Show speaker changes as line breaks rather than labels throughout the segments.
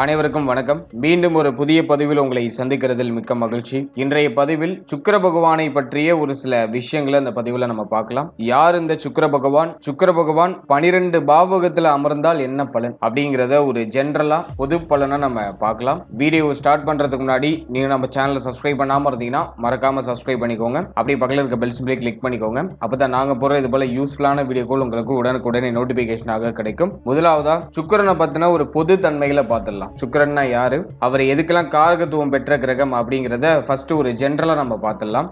அனைவருக்கும் வணக்கம். மீண்டும் ஒரு புதிய பதிவில் உங்களை சந்திக்கிறதில் மிக்க மகிழ்ச்சி. இன்றைய பதிவில் சுக்கர பகவானை பற்றிய ஒரு சில விஷயங்களை அந்த பதிவில் நம்ம பார்க்கலாம். யார் இந்த சுக்கர பகவான்? சுக்கர பகவான் பனிரெண்டு பாவகத்தில் அமர்ந்தால் என்ன பலன்? அப்படிங்கிறத ஒரு ஜென்ரலா பொது பலனை நம்ம பார்க்கலாம். வீடியோ ஸ்டார்ட் பண்றதுக்கு முன்னாடி நீங்க நம்ம சேனலை சப்ஸ்கிரைப் பண்ணாம இருந்தீங்கன்னா மறக்காம சப்ஸ்கிரைப் பண்ணிக்கோங்க. அப்படியே பக்கத்தில் இருக்க பெல் சிம்பிளை கிளிக் பண்ணிக்கோங்க. அப்பதான் நாங்க போற இது போல யூஸ்ஃபுல்லான வீடியோக்கள் உங்களுக்கு உடனுக்குடனே நோட்டிபிகேஷனாக கிடைக்கும். முதலாவதா சுக்கிரனை பத்தின ஒரு பொது தன்மைகளை பார்த்துடலாம். சுக்கிரன்னா யாரு? அவர் எதுக்கெல்லாம் காரகத்துவம் பெற்ற கிரகம் அப்படிங்கிறத ஃபர்ஸ்ட் ஒரு ஜென்ரலா நம்ம பார்த்துடலாம்.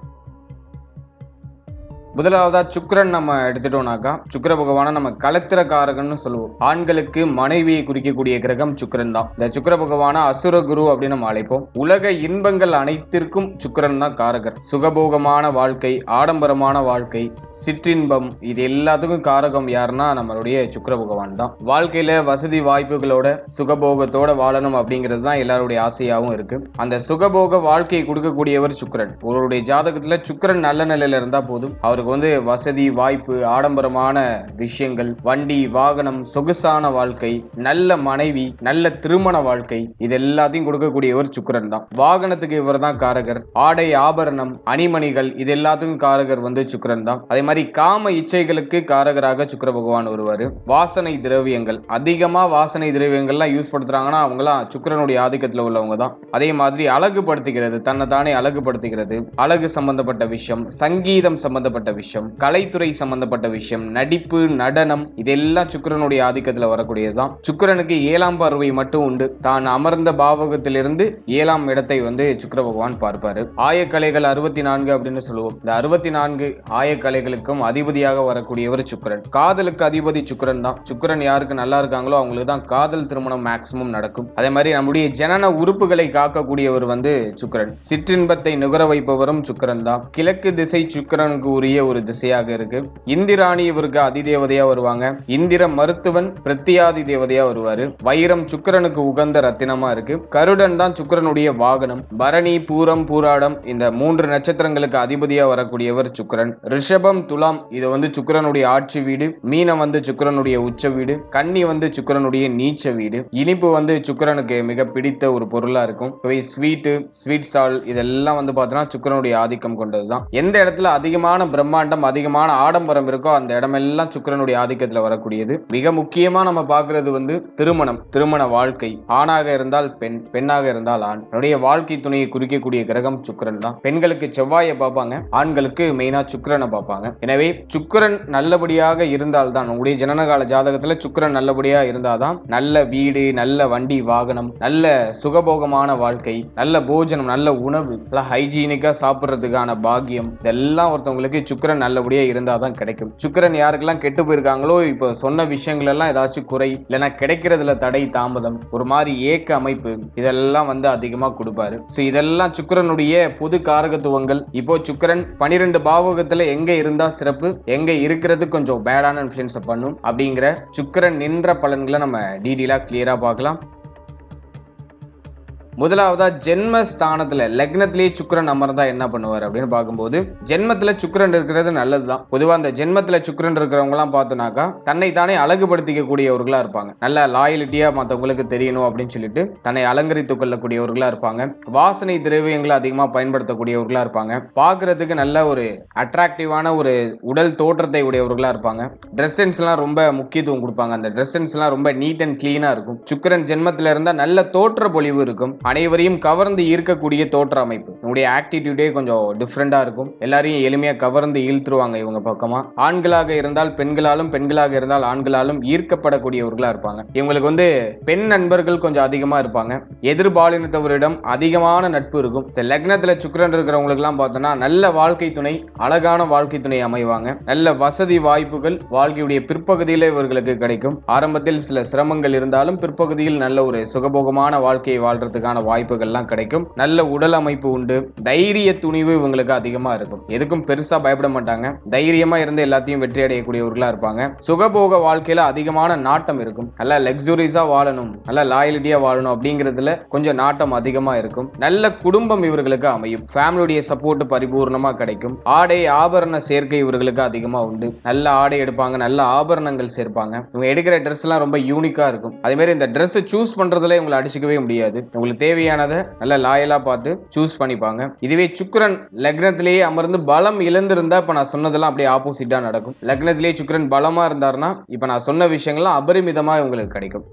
முதலாவதா சுக்கரன் நம்ம எடுத்துட்டோம்னாக்கா சுக்கர பகவானை நம்ம கலத்திர காரகன்னு சொல்லுவோம். ஆண்களுக்கு மனைவியை குறிக்கக்கூடிய கிரகம் சுக்கிரன் தான். இந்த சுக்கர பகவான அசுர குரு அப்படின்னு நம்ம அழைப்போம். உலக இன்பங்கள் அனைத்திற்கும் சுக்கரன் தான் காரகர். சுகபோகமான வாழ்க்கை ஆடம்பரமான வாழ்க்கை சிற்றின்பம் இது எல்லாத்துக்கும் காரகம் யாருன்னா நம்மளுடைய சுக்கிர பகவான் தான். வாழ்க்கையில வசதி வாய்ப்புகளோட சுகபோகத்தோட வாழணும் அப்படிங்கிறது தான் எல்லாருடைய ஆசையாகவும் இருக்கு. அந்த சுகபோக வாழ்க்கையை கொடுக்கக்கூடியவர் சுக்கரன். ஒருவருடைய ஜாதகத்துல சுக்கிரன் நல்ல நிலையில இருந்தா போதும். அவர் அவருக்கு வந்து வசதி வாய்ப்பு ஆடம்பரமான விஷயங்கள் வண்டி வாகனம் சொகுசான வாழ்க்கை நல்ல மனைவி நல்ல திருமண வாழ்க்கை இது எல்லாத்தையும் கொடுக்கக்கூடியவர் சுக்கிரன் தான். வாகனத்துக்கு இவர் தான் காரகர். ஆடை ஆபரணம் அணிமணிகள் இது எல்லாத்துக்கும் காரகர் வந்து சுக்கரன் தான். அதே மாதிரி காம இச்சைகளுக்கு காரகராக சுக்கர பகவான் வருவார். வாசனை திரவியங்கள். அதிகமாக வாசனை திரவியங்கள்லாம் யூஸ் படுத்துறாங்கன்னா அவங்களாம் சுக்கரனுடைய ஆதிக்கத்தில் உள்ளவங்க தான். அதே மாதிரி அழகுபடுத்துகிறது தன்னை தானே அழகுபடுத்துகிறது அழகு சம்பந்தப்பட்ட விஷயம் சங்கீதம் சம்பந்தப்பட்ட விஷயம் கலைத்துறை சம்பந்தப்பட்ட விஷயம் நடிப்பு நடனம் இதெல்லாம் சுக்கிரனுடைய ஆதிக்கத்தில் வரக்கூடியதுதான். சுக்கிரனுக்கு ஏழாம் பார்வை மட்டும் உண்டு. தான் அமர்ந்த பாவகத்திலிருந்து ஏழாம் இடத்தை வந்து சுக்கிர பகவான் பார்ப்பாரு. ஆயக்கலைகள் அறுபத்தி நான்கு அப்படின்னு சொல்லுவோம். இந்த அறுபத்தி நான்கு ஆயக்கலைகளுக்கும் அதிபதியாக வரக்கூடியவர் சுக்கிரன். காதலுக்கு அதிபதி சுக்கிரன் தான். சுக்கிரன் யாருக்கு நல்லா இருக்காங்களோ அவங்களுக்கு தான் காதல் திருமணம் மேக்சிமம் நடக்கும். அதே மாதிரி நம்முடைய ஜனன உறுப்புகளை காக்கக்கூடியவர் வந்து சுக்கிரன். சிற்றின்பத்தை நுகர வைப்பவரும் சுக்கரன் தான். கிழக்கு திசை சுக்கிரனுக்கு உரிய ஒரு திசையாக இருக்கு. இந்திராணி இவருக்கு அதிதேவதையா வருவாங்க. இந்திர மருத்துவன் பிரத்தியாதி தேவதையா வருவாரு. வைரம் சுக்கரனுக்கு உகந்த ரத்தினமா இருக்கு. கருடன் தான் சுக்கிரனுடைய வாகனம். பரணி பூரம் பூராடம் இந்த மூன்று நட்சத்திரங்களுக்கு அதிபதியா வரக்கூடியவர் சுக்கிரன். ரிஷபம் துலாம் இது வந்து சுக்கிரனுடைய ஆட்சி வீடு. மீனம் வந்து சுக்கிரனுடைய உச்ச வீடு. கன்னி வந்து சுக்கிரனுடைய நீச்ச வீடு. இனிப்பு வந்து சுக்கிரனுக்கு மிக பிடித்த ஒரு பொருளா இருக்கும். இவை ஸ்வீட்டு ஸ்வீட் சால் இதெல்லாம் வந்து பார்த்தோம்னா சுக்கிரனுடைய ஆதிக்கம் கொண்டதுதான். எந்த இடத்துல அதிகமான பிரம்ம பிரம்மாண்டம் அதிகமான ஆடம்பரம் இருக்கோ அந்த இடமெல்லாம் சுக்கிரனுடைய ஆதிக்கத்துல வரக்கூடியது. மிக முக்கியமா நம்ம பாக்குறது வந்து திருமணம் திருமண வாழ்க்கை. ஆணாக இருந்தால் பெண் பெண்ணாக இருந்தால் ஆண். என்னுடைய வாழ்க்கை துணையை குறிக்கக்கூடிய கிரகம் சுக்கிரன் தான். பெண்களுக்கு செவ்வாயை பார்ப்பாங்க ஆண்களுக்கு மெயினா சுக்கரனை பார்ப்பாங்க. எனவே சுக்கரன் நல்லபடியாக இருந்தால் தான் உங்களுடைய ஜனனகால ஜாதகத்துல சுக்கிரன் நல்லபடியா இருந்தாதான் நல்ல வீடு நல்ல வண்டி வாகனம் நல்ல சுகபோகமான வாழ்க்கை நல்ல போஜனம் நல்ல உணவு நல்ல ஹைஜீனிக்கா சாப்பிட்றதுக்கான பாக்கியம் இதெல்லாம் ஒருத்தவங்களுக்கு சுக்கிரன் சுக்கிரன் நல்லபடியாக இருந்தால் தான் கிடைக்கும். சுக்கிரன் யாருக்கெல்லாம் கெட்டு போயிருக்காங்களோ இப்போ சொன்ன விஷயங்கள் எல்லாம் ஏதாச்சும் குறை இல்லைன்னா கிடைக்கிறதுல தடை தாமதம் ஒரு மாதிரி ஏக்க அமைப்பு இதெல்லாம் வந்து அதிகமாக கொடுப்பாரு. ஸோ இதெல்லாம் சுக்கரனுடைய பொது காரகத்துவங்கள். இப்போ சுக்கரன் பனிரெண்டு பாவகத்தில் எங்கே இருந்தால் சிறப்பு எங்கே இருக்கிறது கொஞ்சம் பேடான இன்ஃப்ளூயன்ஸை பண்ணும் அப்படிங்கிற சுக்கிரன் நின்ற பலன்களை நம்ம டீட்டெயிலாக கிளியராக பார்க்கலாம். முதலாவதா ஜென்ம ஸ்தானத்துல லக்னத்திலேயே சுக்கரன் அமர்ந்தா என்ன பண்ணுவார் அப்படின்னு பார்க்கும்போது ஜென்மத்துல சுக்கரன் இருக்கிறது நல்லதுதான். பொதுவா அந்த ஜென்மத்துல சுக்கரன் இருக்கிறவங்க எல்லாம் பார்த்தோம்னாக்கா தன்னை தானே அழகுபடுத்திக்க கூடியவர்களா இருப்பாங்க. நல்ல லாயலிட்டியா மற்றவங்களுக்கு தெரியணும் அப்படின்னு சொல்லிட்டு தன்னை அலங்கரித்துக் கொள்ளக்கூடியவர்களா இருப்பாங்க. வாசனை திரவியங்களை அதிகமா பயன்படுத்தக்கூடியவர்களா இருப்பாங்க. பாக்குறதுக்கு நல்ல ஒரு அட்ராக்டிவான ஒரு உடல் தோற்றத்தை உடையவர்களா இருப்பாங்க. ட்ரெஸ் சென்ஸ்லாம் ரொம்ப முக்கியத்துவம் கொடுப்பாங்க. அந்த ட்ரெஸ் சென்ஸ்லாம் ரொம்ப நீட் அண்ட் கிளீனா இருக்கும். சுக்கரன் ஜென்மத்துல இருந்தா நல்ல தோற்ற பொலிவு இருக்கும். அனைவரையும் கவர்ந்து ஈர்க்கக்கூடிய தோற்ற அமைப்பு. உங்களுடைய ஆக்டிடியூடே கொஞ்சம் டிஃப்ரெண்டாக இருக்கும். எல்லாரையும் எளிமையாக கவர்ந்து ஈழ்த்துருவாங்க இவங்க பக்கமாக ஆண்களாக இருந்தால் பெண்களாலும் பெண்களாக இருந்தால் ஆண்களாலும் ஈர்க்கப்படக்கூடியவர்களாக இருப்பாங்க. இவங்களுக்கு வந்து பெண் நண்பர்கள் கொஞ்சம் அதிகமாக இருப்பாங்க. எதிர்பாலினத்தவரிடம் அதிகமான நட்பு இருக்கும். இந்த லக்னத்தில் சுக்கரன் இருக்கிறவங்களுக்குலாம் பார்த்தோன்னா நல்ல வாழ்க்கை துணை அழகான வாழ்க்கை துணை அமைவாங்க. நல்ல வசதி வாய்ப்புகள் வாழ்க்கையுடைய பிற்பகுதியில் இவர்களுக்கு கிடைக்கும். ஆரம்பத்தில் சில சிரமங்கள் இருந்தாலும் பிற்பகுதியில் நல்ல ஒரு சுகபோகமான வாழ்க்கையை வாழ்றதுக்கான இருக்கிறதுக்கான வாய்ப்புகள்லாம் கிடைக்கும். நல்ல உடல் அமைப்பு உண்டு. தைரிய துணிவு இவங்களுக்கு அதிகமா இருக்கும். எதுக்கும் பெருசா பயப்பட மாட்டாங்க. தைரியமா இருந்து எல்லாத்தையும் வெற்றி அடையக்கூடியவர்களா இருப்பாங்க. சுகபோக வாழ்க்கையில அதிகமான நாட்டம் இருக்கும். நல்லா லக்ஸுரிஸா வாழணும். நல்லா லாயலிட்டியா வாழணும் அப்படிங்கிறதுல கொஞ்சம் நாட்டம் அதிகமா இருக்கும். நல்ல குடும்பம் இவர்களுக்கு அமையும். ஃபேமிலியுடைய சப்போர்ட் பரிபூர்ணமா கிடைக்கும். ஆடை ஆபரண சேர்க்கை இவர்களுக்கு அதிகமா உண்டு. நல்ல ஆடை எடுப்பாங்க. நல்ல ஆபரணங்கள் சேர்ப்பாங்க. இவங்க எடுக்கிற ட்ரெஸ் எல்லாம் ரொம்ப யூனிக்கா இருக்கும். அதே மாதிரி இந்த ட்ரெஸ் சூஸ் பண்றதுல இவங்களை அடிச்சுக்கவே முடியாது. உங்களுக்கு தேவையானதை நல்ல லாயலாக பார்த்து சூஸ் பண்ணிப்பாங்க. இதுவே சுக்கரன் லக்னத்திலேயே அமர்ந்து பலம் இழந்திருந்தா இப்போ நான் சொன்னதெல்லாம் அப்படியே ஆப்போசிட்டா நடக்கும். லக்னத்திலேயே சுக்கரன் பலமா இருந்தாருன்னா இப்ப நான் சொன்ன விஷயங்கள்லாம் அபரிமிதமா உங்களுக்கு கிடைக்கும்.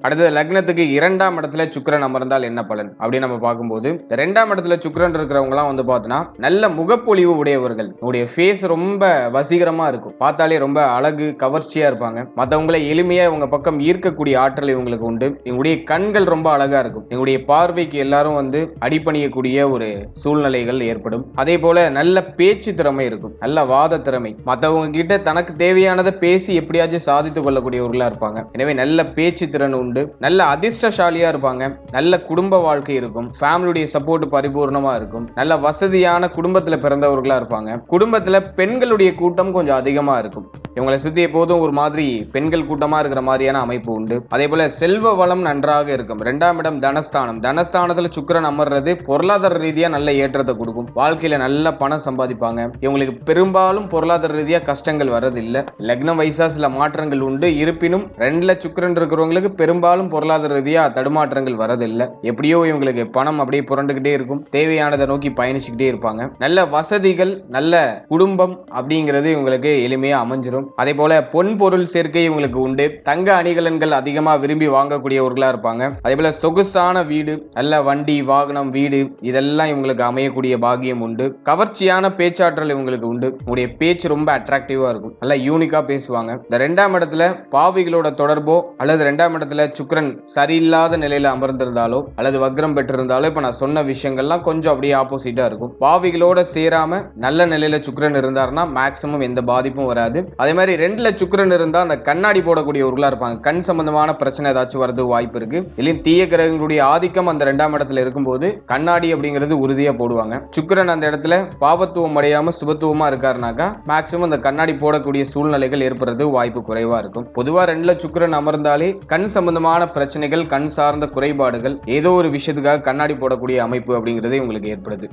அடுத்தது லக்னத்துக்கு இரண்டாம் இடத்துல சுக்கரன் அமர்ந்தால் என்ன பலன்? அப்படின்னு நம்ம பார்க்கும்போது ரெண்டாம் இடத்துல சுக்கிரன் இருக்கிறவங்கலாம் வந்து பார்த்தோன்னா நல்ல முகப்பொழிவு உடையவர்கள். உங்களுடைய ஃபேஸ் ரொம்ப வசீகரமா இருக்கும். பார்த்தாலே ரொம்ப அழகு கவர்ச்சியா இருப்பாங்க. மற்றவங்களை எளிமையா இவங்க பக்கம் ஈர்க்கக்கூடிய ஆற்றல் இவங்களுக்கு உண்டு. இவங்களுடைய கண்கள் ரொம்ப அழகா இருக்கும். இவங்களுடைய பார்வைக்கு எல்லாரும் வந்து அடிபணியக்கூடிய ஒரு சூழ்நிலைகள் ஏற்படும். அதே போல நல்ல பேச்சு திறமை இருக்கும். நல்ல வாத திறமை. மற்றவங்க கிட்ட தனக்கு தேவையானதை பேசி எப்படியாச்சும் சாதித்துக் கொள்ளக்கூடியவர்களா இருப்பாங்க. எனவே நல்ல பேச்சு திறன் உண்டு. நல்ல அதிர்ஷ்டசாலியா இருப்பாங்க. நல்ல குடும்ப வாழ்க்கை இருக்கும். ஃபேமிலியுடைய சப்போர்ட் பரிபூர்ணமா இருக்கும். நல்ல வசதியான குடும்பத்துல பிறந்தவர்களா இருப்பாங்க. குடும்பத்துல பெண்களுடைய கூட்டம் கொஞ்சம் அதிகமா இருக்கும். இவங்களை சுத்தி எப்போதும் ஒரு மாதிரி பெண்கள் கூட்டமா இருக்கிற மாதிரியான அமைப்பு உண்டு. அதே போல செல்வ வளம் நன்றாக இருக்கும். ரெண்டாம் இடம் தனஸ்தானம். தனஸ்தானத்துல சுக்கிரன் அமர்றது பொருளாதார ரீதியா நல்ல ஏற்றத்தை கொடுக்கும். வாழ்க்கையில நல்ல பணம் சம்பாதிப்பாங்க. இவங்களுக்கு பெரும்பாலும் பொருளாதார ரீதியா கஷ்டங்கள் வர்றதில்லை. லக்னம் வயசா சில மாற்றங்கள் உண்டு. இருப்பினும் ரெண்டுல சுக்கிரன் இருக்கிறவங்களுக்கு பெரும் பெரும்பாலும் பொருளாதார ரீதியா தடுமாற்றங்கள் வரதில்லை. எப்படியோ இவங்களுக்கு பணம் அப்படியே புரண்டுகிட்டே இருக்கும். தேவையானதை நோக்கி பயணிச்சுக்கிட்டே இருப்பாங்க. நல்ல வசதிகள் நல்ல குடும்பம் அப்படிங்கிறது இவங்களுக்கு எளிமையா அமைஞ்சிரும். அதே போல பொன் பொருள் சேர்க்கை இவங்களுக்கு உண்டு. தங்க அணிகலன்கள் அதிகமா விரும்பி வாங்கக்கூடியவர்களா இருப்பாங்க. அதே போல சொகுசான வீடு நல்ல வண்டி வாகனம் வீடு இதெல்லாம் இவங்களுக்கு அமையக்கூடிய பாக்கியம் உண்டு. கவர்ச்சியான பேச்சாற்றல் இவங்களுக்கு உண்டு. உங்களுடைய பேச்சு ரொம்ப அட்ராக்டிவா இருக்கும். நல்லா யூனிக்கா பேசுவாங்க. இந்த ரெண்டாம் இடத்துல பாவிகளோட தொடர்போ அல்லது ரெண்டாம் இடத்துல சுக்கரன் சரியில்லாத நிலையில அமர்ந்திருந்தாலோ அல்லது வக்ரம் பெற்றிருந்தாலோ இப்ப நான் சொன்ன விஷயங்கள்லாம் கொஞ்சம் அப்படியே ஆப்போசிட்டா இருக்கும். பாவிகளோட சேராம நல்ல நிலையில சுக்கரன் இருந்தாருன்னா மேக்சிமம் எந்த பாதிப்பும் வராது. அதே மாதிரி ரெண்டுல சுக்கரன் இருந்தா அந்த கண்ணாடி போடக்கூடியவர்களா இருப்பாங்க. கண் சம்பந்தமான பிரச்சனை ஏதாச்சும் வரது வாய்ப்பு இருக்கு. இல்லையும் தீய கிரகங்களுடைய ஆதிக்கம் அந்த ரெண்டாம் இடத்துல இருக்கும்போது கண்ணாடி அப்படிங்கிறது உறுதியா போடுவாங்க. சுக்கரன் அந்த இடத்துல பாவத்துவம் அடையாம சுபத்துவமா இருக்காருனாக்கா மேக்சிமம் அந்த கண்ணாடி போடக்கூடிய சூழ்நிலைகள் ஏற்படுறது வாய்ப்பு குறைவா இருக்கும். பொதுவா ரெண்டுல சுக்கரன் அமர்ந்தாலே கண் சம்பந்தமான பிரச்சனைகள் கண் சார்ந்த குறைபாடுகள் ஏதோ ஒரு விஷயத்துக்காக கண்ணாடி போடக்கூடிய அமைப்பு அப்படிங்கிறது உங்களுக்கு ஏற்படுது.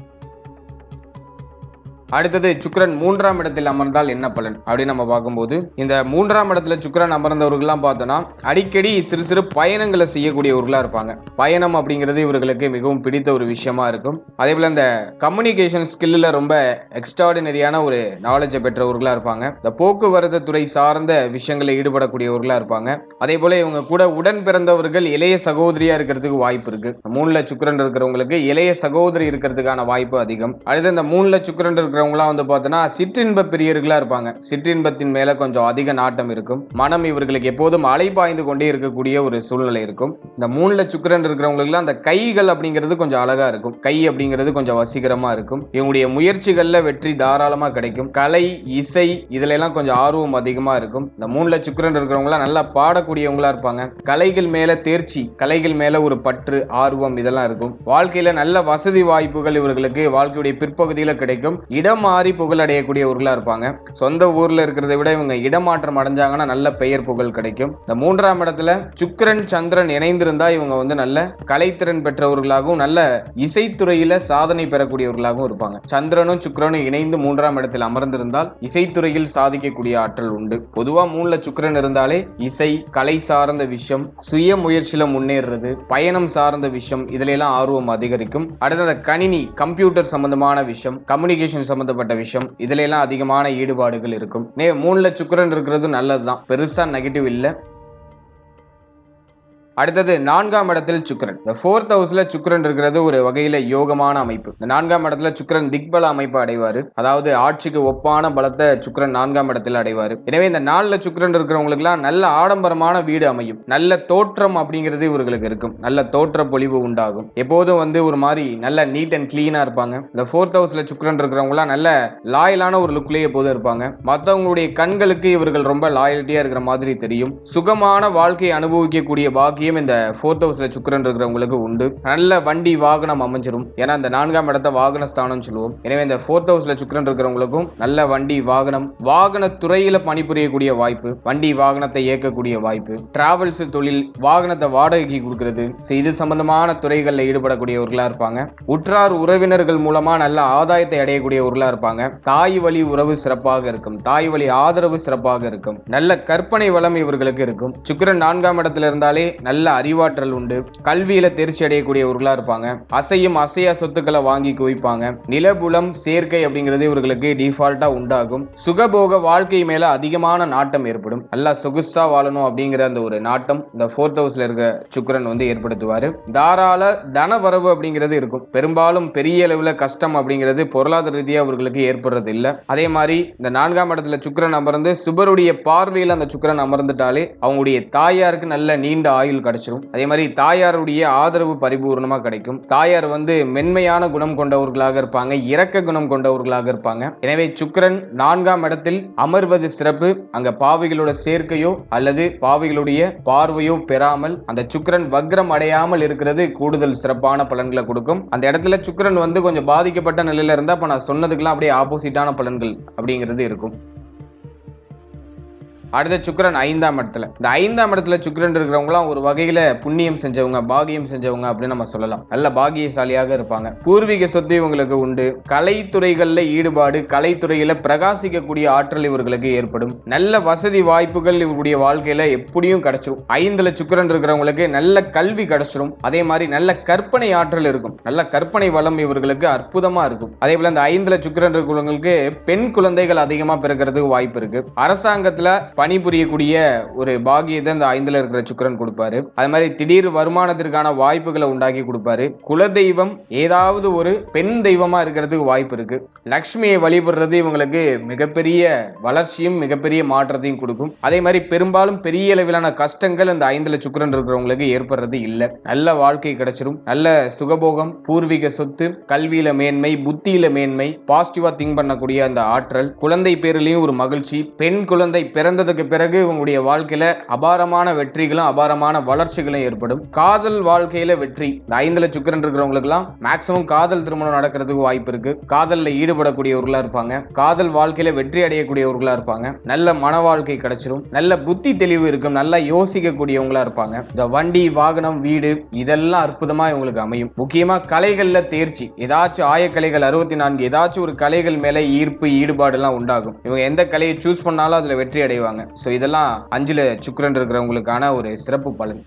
அடுத்தது சுக்கிரன் மூன்றாம் இடத்தில் அமர்ந்தால் என்ன பலன்? அப்படின்னு நம்ம பார்க்கும்போது இந்த மூன்றாம் இடத்துல சுக்கிரன் அமர்ந்தவர்கள்லாம் பார்த்தோம்னா அடிக்கடி சிறு சிறு பயணங்களை செய்யக்கூடியவர்களாக இருப்பாங்க. பயணம் அப்படிங்கிறது இவர்களுக்கு மிகவும் பிடித்த ஒரு விஷயமா இருக்கும். அதே போல இந்த கம்யூனிகேஷன் ஸ்கில்லில் ரொம்ப எக்ஸ்ட்ராடினரியான ஒரு நாலேஜை பெற்றவர்களாக இருப்பாங்க. இந்த போக்குவரத்து துறை சார்ந்த விஷயங்களில் ஈடுபடக்கூடியவர்களாக இருப்பாங்க. அதே போல இவங்க கூட உடன் பிறந்தவர்கள் இளைய சகோதரியாக இருக்கிறதுக்கு வாய்ப்பு இருக்கு. மூணில் சுக்கரன் இருக்கிறவங்களுக்கு இளைய சகோதரி இருக்கிறதுக்கான வாய்ப்பு அதிகம். அடுத்து இந்த மூணில் சுக்கரன் இருக்கிற இருக்கிறவங்களாம் வந்து பார்த்தோன்னா சிற்றின்ப பிரியர்களாக இருப்பாங்க. சிற்றின்பத்தின் மேல கொஞ்சம் அதிக நாட்டம் இருக்கும். மனம் இவர்களுக்கு எப்போதும் அலைபாய்ந்து கொண்டே இருக்கக்கூடிய ஒரு சூழ்நிலை இருக்கும். இந்த மூணுல சுக்கிரன் இருக்கிறவங்களுக்குலாம் அந்த கைகள் அப்படிங்கிறது கொஞ்சம் அழகா இருக்கும். கை அப்படிங்கிறது கொஞ்சம் வசீகரமாக இருக்கும். இவங்களுடைய முயற்சிகளில் வெற்றி தாராளமா கிடைக்கும். கலை இசை இதுல எல்லாம் கொஞ்சம் ஆர்வம் அதிகமா இருக்கும். இந்த மூணுல சுக்கிரன் இருக்கிறவங்களாம் நல்லா பாடக்கூடியவங்களா இருப்பாங்க. கலைகள் மேலே தேர்ச்சி கலைகள் மேலே ஒரு பற்று ஆர்வம் இதெல்லாம் இருக்கும். வாழ்க்கையில நல்ல வசதி வாய்ப்புகள் இவர்களுக்கு வாழ்க்கையுடைய பிற்பகுதியில் கிடைக்கும். இடம் மாறி புகழடையக்கூடியவர்களாக இருப்பாங்க. சொந்த ஊரில் இருக்கிறத விட இவங்க இடமாற்றம் அடைஞ்சாங்கன்னா நல்ல பெயர் புகழ் கிடைக்கும். இந்த மூன்றாம் இடத்துல சுக்கரன் சந்திரன் இணைந்திருந்தா இவங்க வந்து நல்ல கலைத்திறன் பெற்றவர்களாகவும் நல்ல இசைத்துறையில சாதனை பெறக்கூடியவர்களாகவும் இருப்பாங்க. சந்திரனும் சுக்கரனும் இணைந்து மூன்றாம் இடத்தில் அமர்ந்திருந்தால் இசைத்துறையில் சாதிக்கக்கூடிய ஆற்றல் உண்டு. பொதுவா மூணுல சுக்கரன் இருந்தாலே இசை கலை சார்ந்த விஷயம் சுய முயற்சியில முன்னேறுறது பயணம் சார்ந்த விஷயம் இதுல எல்லாம் ஆர்வம் அதிகரிக்கும். அடுத்தது கணினி கம்ப்யூட்டர் சம்பந்தமான விஷயம் கம்யூனிகேஷன் சம்பந்தப்பட்ட விஷயம். இதுல எல்லாம் அதிகமான ஈடுபாடுகள் இருக்கும். நே மூணுல சுக்கிரன் இருக்கிறது நல்லதுதான். பெருசா நெகட்டிவ் இல்லை. அடுத்தது நான்காம் இடத்தில் சுக்கரன். இந்த ஃபோர்த் ஹவுஸ்ல சுக்கரன் இருக்கிறது ஒரு வகையில யோகமான அமைப்பு. இந்த நான்காம் இடத்துல சுக்கரன் திக்பல அமைப்பு அடைவாரு. அதாவது ஆட்சிக்கு ஒப்பான பலத்தை சுக்கிரன் நான்காம் இடத்தில் அடைவாரு. எனவே இந்த நாலுல சுக்கரன் இருக்கிறவங்களுக்குலாம் நல்ல ஆடம்பரமான வீடு அமையும். நல்ல தோற்றம் அப்படிங்கிறது இவர்களுக்கு இருக்கும். நல்ல தோற்ற பொலிவு உண்டாகும். எப்போதும் வந்து ஒரு மாதிரி நல்ல நீட் அண்ட் கிளீனா இருப்பாங்க. இந்த ஃபோர்த் ஹவுஸ்ல சுக்கரன் இருக்கிறவங்களாம் நல்ல லாயலான ஒரு லுக்லயே எப்போதும் இருப்பாங்க. மற்றவங்களுடைய கண்களுக்கு இவர்கள் ரொம்ப லாயல்ட்டியா இருக்கிற மாதிரி தெரியும். சுகமான வாழ்க்கையை அனுபவிக்கக்கூடிய பாக்கி பாக்கியம் இந்த ஃபோர்த் ஹவுஸ்ல சுக்கிரன் இருக்கிறவங்களுக்கு உண்டு. நல்ல வண்டி வாகனம் அமைஞ்சிரும். ஏன்னா இந்த நான்காம் இடத்த வாகன ஸ்தானம் சொல்லுவோம். எனவே இந்த ஃபோர்த் ஹவுஸ்ல சுக்கிரன் இருக்கிறவங்களுக்கும் நல்ல வண்டி வாகனம் வாகன துறையில பணிபுரியக்கூடிய வாய்ப்பு வண்டி வாகனத்தை இயக்கக்கூடிய வாய்ப்பு டிராவல்ஸ் தொழில் வாகனத்தை வாடகைக்கு கொடுக்கிறது. இது சம்பந்தமான துறைகளில் ஈடுபடக்கூடியவர்களா இருப்பாங்க. உற்றார் உறவினர்கள் மூலமா நல்ல ஆதாயத்தை அடையக்கூடியவர்களா இருப்பாங்க. தாய் வழி உறவு சிறப்பாக இருக்கும். தாய் வழி ஆதரவு சிறப்பாக இருக்கும். நல்ல கற்பனை வளம் இவர்களுக்கு இருக்கும். சுக்கிரன் நான்காம் இடத்துல இருந்தாலே நல்ல நல்ல அறிவாற்றல் உண்டு. கல்வியில தேர்ச்சி அடையக்கூடியவர்களா இருப்பாங்க. அசையும் அசையா சொத்துக்களை வாங்கி குவிப்பாங்க. நிலபுலம் சேர்க்கை அப்படிங்கிறது இவர்களுக்கு டிஃபால்ட்டா உண்டாகும். சுகபோக வாழ்க்கை மேல அதிகமான நாட்டம் ஏற்படும். நல்லா சொகுசா வாழணும் அப்படிங்கிற அந்த ஒரு நாட்டம் இந்த ஃபோர்த் ஹவுஸ்ல இருக்க சுக்கரன் வந்து ஏற்படுத்துவாரு. தாராள தன வரவு அப்படிங்கிறது இருக்கும். பெரும்பாலும் பெரிய அளவுல கஷ்டம் அப்படிங்கிறது பொருளாதார ரீதியா அவர்களுக்கு ஏற்படுறது இல்லை. அதே மாதிரி இந்த நான்காம் இடத்துல சுக்கிரன் அமர்ந்து சுபருடைய பார்வையில் அந்த சுக்கிரன் அமர்ந்துட்டாலே அவங்களுடைய தாயாருக்கு நல்ல நீண்ட ஆயுள் கிடச்சிரும். அதே மாதிரி தாயாருடைய ஆதரவு பரிபூர்ணமாக கிடைக்கும். தாயார் வந்து மென்மையான குணம் கொண்டவர்களாக இருப்பாங்க. இரக்க குணம் கொண்டவர்களாக இருப்பாங்க. எனவே சுக்கிரன் நான்காம் இடத்தில் அமர்வது சிறப்பு. அங்க பாவிகளோட சேர்க்கையோ அல்லது பாவிகளுடைய பார்வையோ பெறாமல் அந்த சுக்கிரன் வக்ரம் அடையாமல் இருக்கிறது கூடுதல் சிறப்பான பலன்களை கொடுக்கும். அந்த இடத்துல சுக்கரன் வந்து கொஞ்சம் பாதிக்கப்பட்ட நிலையில இருந்தா அப்ப நான் சொன்னதுக்கெல்லாம் அப்படியே ஆப்போசிட்டான பலன்கள் அப்படிங்கிறது இருக்கும். அடுத்த சுக்கிரன் ஐந்தாம் இடத்துல. இந்த ஐந்தாம் இடத்துல சுக்கிரன் இருக்கிறவங்களாம் ஒரு வகையில புண்ணியம் செஞ்சவங்க பாகியம் செஞ்சவங்க அப்படின்னு நம்ம சொல்லலாம். நல்ல பாகியசாலியாக இருப்பாங்க. பூர்வீக சொத்து இவங்களுக்கு உண்டு. கலைத்துறைகளில் ஈடுபாடு கலைத்துறையில பிரகாசிக்கக்கூடிய ஆற்றல் இவர்களுக்கு ஏற்படும். நல்ல வசதி வாய்ப்புகள் இவருடைய வாழ்க்கையில எப்படியும் கிடைச்சிரும். ஐந்துல சுக்கிரன் இருக்கிறவங்களுக்கு நல்ல கல்வி கிடைச்சிரும். அதே மாதிரி நல்ல கற்பனை ஆற்றல் இருக்கும். நல்ல கற்பனை வளம் இவர்களுக்கு அற்புதமா இருக்கும். அதே போல இந்த ஐந்துல சுக்கிரன் இருக்கிறவங்களுக்கு பெண் குழந்தைகள் அதிகமா பிறக்கிறதுக்கு வாய்ப்பு இருக்கு. அரசாங்கத்துல பணிபுரியக்கூடிய ஒரு பாகியத்தை அந்த ஐந்துல இருக்கிற சுக்கிரன் கொடுப்பாரு. அது மாதிரி திடீர் வருமானத்திற்கான வாய்ப்புகளை உண்டாக்கி கொடுப்பாரு. குலதெய்வம் ஏதாவது ஒரு பெண் தெய்வமா இருக்கிறதுக்கு வாய்ப்பு இருக்கு. லக்ஷ்மியை வழிபடுறது இவங்களுக்கு மிகப்பெரிய வளர்ச்சியும் மிகப்பெரிய மாற்றத்தையும் கொடுக்கும். அதே மாதிரி பெரும்பாலும் பெரிய அளவிலான கஷ்டங்கள் இந்த ஐந்துல சுக்கிரன் இருக்கிறவங்களுக்கு ஏற்படுறது இல்லை. நல்ல வாழ்க்கை கிடைச்சிரும். நல்ல சுகபோகம் பூர்வீக சொத்து கல்வியில மேன்மை புத்தியில மேன்மை பாசிட்டிவா திங்க் பண்ணக்கூடிய அந்த ஆற்றல் குழந்தை பேரிலையும் ஒரு மகிழ்ச்சி பெண் குழந்தை பிறந்த திருமணத்துக்கு பிறகு உங்களுடைய வாழ்க்கையில அபாரமான வெற்றிகளும் அபாரமான வளர்ச்சிகளும் ஏற்படும். காதல் வாழ்க்கையில வெற்றி. இந்த ஐந்துல சுக்கிரன் இருக்கிறவங்களுக்குலாம் மேக்சிமம் காதல் திருமணம் நடக்கிறதுக்கு வாய்ப்பு இருக்கு. காதல்ல ஈடுபடக்கூடியவர்களா இருப்பாங்க. காதல் வாழ்க்கையில வெற்றி அடையக்கூடியவர்களா இருப்பாங்க. நல்ல மன வாழ்க்கை கிடைச்சிரும். நல்ல புத்தி தெளிவு இருக்கும். நல்லா யோசிக்கக்கூடியவங்களா இருப்பாங்க. இந்த வண்டி வாகனம் வீடு இதெல்லாம் அற்புதமா இவங்களுக்கு அமையும். முக்கியமா கலைகள்ல தேர்ச்சி. ஏதாச்சும் ஆயக்கலைகள் அறுபத்தி நான்கு ஏதாச்சும் ஒரு கலைகள் மேல ஈர்ப்பு ஈடுபாடு எல்லாம் உண்டாகும். இவங்க எந்த கலையை சூஸ் பண்ணாலும் அதுல வெற்றி அடைவாங்க. ஸோ இதெல்லாம் அஞ்சில் சுக்கரன் இருக்கிறவங்களுக்கான ஒரு சிறப்பு பலன்.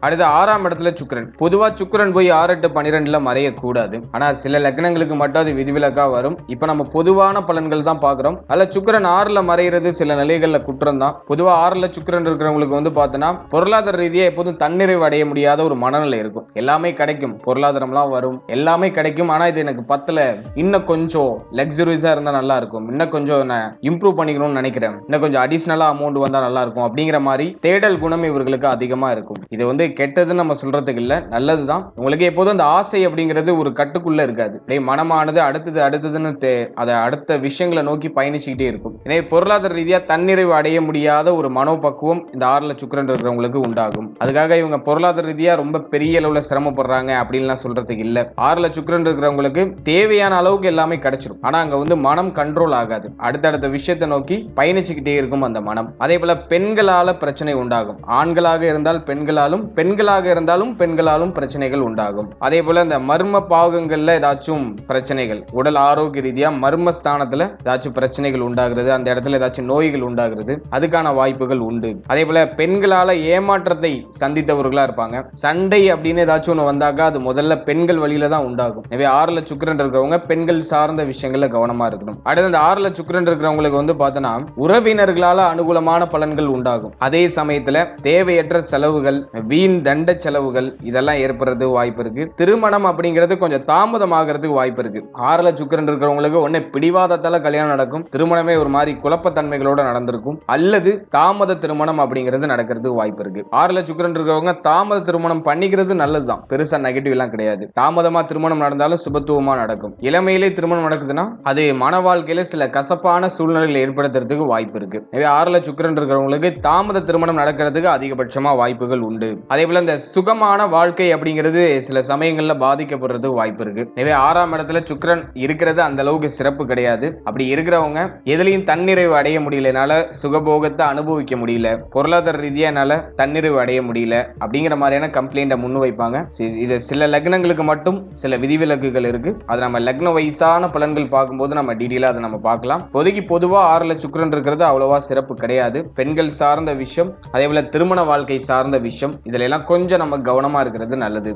அடுத்து ஆறாம் இடத்துல சுக்கரன். பொதுவா சுக்கரன் போய் ஆறு எட்டு பன்னிரெண்டுல மறையக்கூடாது. ஆனா சில லக்னங்களுக்கு மட்டும் அது விதிவிலக்கா வரும். இப்ப நம்ம பொதுவான பலன்கள் தான் பாக்குறோம். அதுல சுக்கரன் ஆறுல மறையிறது சில நிலைகள்ல குற்றம் தான் பொதுவா ஆறுல சுக்கரன் இருக்கிறவங்களுக்கு வந்து பார்த்தோன்னா பொருளாதார ரீதியா எப்போதும் தன்னிறைவு அடைய முடியாத ஒரு மனநிலை இருக்கும். எல்லாமே கிடைக்கும். பொருளாதாரம்லாம் வரும். எல்லாமே கிடைக்கும். ஆனா இது எனக்கு பத்துல. இன்னும் கொஞ்சம் லக்ஸுரியஸா இருந்தா நல்லா இருக்கும். இன்னும் கொஞ்சம் நான் இம்ப்ரூவ் பண்ணிக்கணும்னு நினைக்கிறேன். இன்னும் கொஞ்சம் அடிஷ்னலா அமௌண்ட் வந்தா நல்லா இருக்கும். அப்படிங்கிற மாதிரி தேடல் குணம் இவர்களுக்கு அதிகமா இருக்கும். இது வந்து கெட்டதுன்னு நம்ம சொல்கிறதுக்கு இல்லை நல்லது தான் உங்களுக்கு எப்போதும் அந்த ஆசை அப்படிங்கிறது ஒரு கட்டுக்குள்ளே இருக்காது. அப்படியே மனமானது அடுத்தது அடுத்ததுன்னு தே- அதை அடுத்த விஷயங்களை நோக்கி பயணிச்சுக்கிட்டே இருக்கும். எனவே பொருளாதார ரீதியாக தன்னிறைவு அடைய முடியாத ஒரு மனோபக்குவம் இந்த ஆறில் சுக்கிரன் இருக்கிறவங்களுக்கு உண்டாகும். அதுக்காக இவங்க பொருளாதார ரீதியாக ரொம்ப பெரிய அளவில் சிரமப்படுறாங்க அப்படின்லாம் சொல்கிறதுக்கு இல்லை. ஆறில் சுக்கிரன் இருக்கிறவங்களுக்கு தேவையான அளவுக்கு எல்லாமே கிடைச்சிடும் ஆனால் அங்கே வந்து மனம் கண்ட்ரோல் ஆகாது. அடுத்தடுத்த விஷயத்தை நோக்கி பயணிச்சுக்கிட்டே இருக்கும் அந்த மனம். அதே போல பெண்களால் பிரச்சனை உண்டாகும். ஆண்களாக இருந்தால் பெண்களாலும் பெண்களாக இருந்தாலும் பெண்களாலும் பிரச்சனைகள் உண்டாகும். அதே போல இந்த மர்ம பாகங்கள்ல ஏதாச்சும் பிரச்சனைகள் உடல் ஆரோக்கிய ரீதியா மர்ம ஸ்தானத்துல ஏதாச்சும் பிரச்சனைகள் உண்டாகிறது அந்த இடத்துல ஏதாச்சும் நோய்கள் உண்டாகிறது அதுக்கான வாய்ப்புகள் உண்டு. அதே போல பெண்களால ஏமாற்றத்தை சந்தித்தவர்களா இருப்பாங்க. சண்டை அப்படின்னு ஏதாச்சும் ஒண்ணு வந்தாக்கா அது முதல்ல பெண்கள் வழியில தான் உண்டாகும். எனவே ஆறுல சுக்கரன் இருக்கிறவங்க பெண்கள் சார்ந்த விஷயங்கள்ல கவனமா இருக்கணும். அடுத்து அந்த ஆறுல சுக்கரன் இருக்கிறவங்களுக்கு வந்து பார்த்தோன்னா உறவினர்களால அனுகூலமான பலன்கள் உண்டாகும். அதே சமயத்துல தேவையற்ற செலவுகள் வீண் வீண் தண்ட செலவுகள் இதெல்லாம் ஏற்படுறது வாய்ப்பு இருக்கு. திருமணம் அப்படிங்கிறது கொஞ்சம் தாமதமாகிறதுக்கு வாய்ப்பு இருக்கு. ஆறுல சுக்கரன் இருக்கிறவங்களுக்கு ஒன்னே பிடிவாதத்தால கல்யாணம் நடக்கும். திருமணமே ஒரு மாதிரி குழப்பத்தன்மைகளோட நடந்திருக்கும். அல்லது தாமத திருமணம் அப்படிங்கிறது நடக்கிறதுக்கு வாய்ப்பு இருக்கு. ஆறுல சுக்கரன் இருக்கிறவங்க தாமத திருமணம் பண்ணிக்கிறது நல்லதுதான். பெருசா நெகட்டிவ் எல்லாம் கிடையாது. தாமதமா திருமணம் நடந்தாலும் சுபத்துவமா நடக்கும். இளமையிலே திருமணம் நடக்குதுன்னா அது மன வாழ்க்கையில சில கசப்பான சூழ்நிலைகளை ஏற்படுத்துறதுக்கு வாய்ப்பு இருக்கு. எனவே ஆறுல சுக்கரன் இருக்கிறவங்களுக்கு தாமத திருமணம் நடக்கிறதுக்கு அதிகபட்சமா வாய்ப்புகள் உண்டு. அதே அதே போல இந்த சுகமான வாழ்க்கை அப்படிங்கிறது சில சமயங்கள்ல பாதிக்கப்படுறது வாய்ப்பு இருக்கு. எனவே ஆறாம் இடத்துல சுக்கரன் இருக்கிறது அந்த அளவுக்கு சிறப்பு கிடையாது. அப்படி இருக்கிறவங்க எதுலையும் தன்னிறைவு அடைய முடியலனால சுகபோகத்தை அனுபவிக்க முடியல பொருளாதார ரீதியா என்னால தன்னிறைவு அடைய முடியல அப்படிங்கிற மாதிரியான கம்ப்ளைண்ட்டை முன் வைப்பாங்க. சி- இது சில லக்னங்களுக்கு மட்டும் சில விதிவிலக்குகள் இருக்கு. அது நம்ம லக்ன வயசான பலன்கள் பார்க்கும்போது நம்ம டீட்டெயிலாக அதை நம்ம பார்க்கலாம். பொதுக்கி பொதுவா ஆறுல சுக்கரன் இருக்கிறது அவ்வளவா சிறப்பு கிடையாது. பெண்கள் சார்ந்த விஷயம் அதே போல திருமண வாழ்க்கை சார்ந்த விஷயம் இதுல எல்லாம் கொஞ்சம் நம்ம கவனமாக இருக்கிறது நல்லது.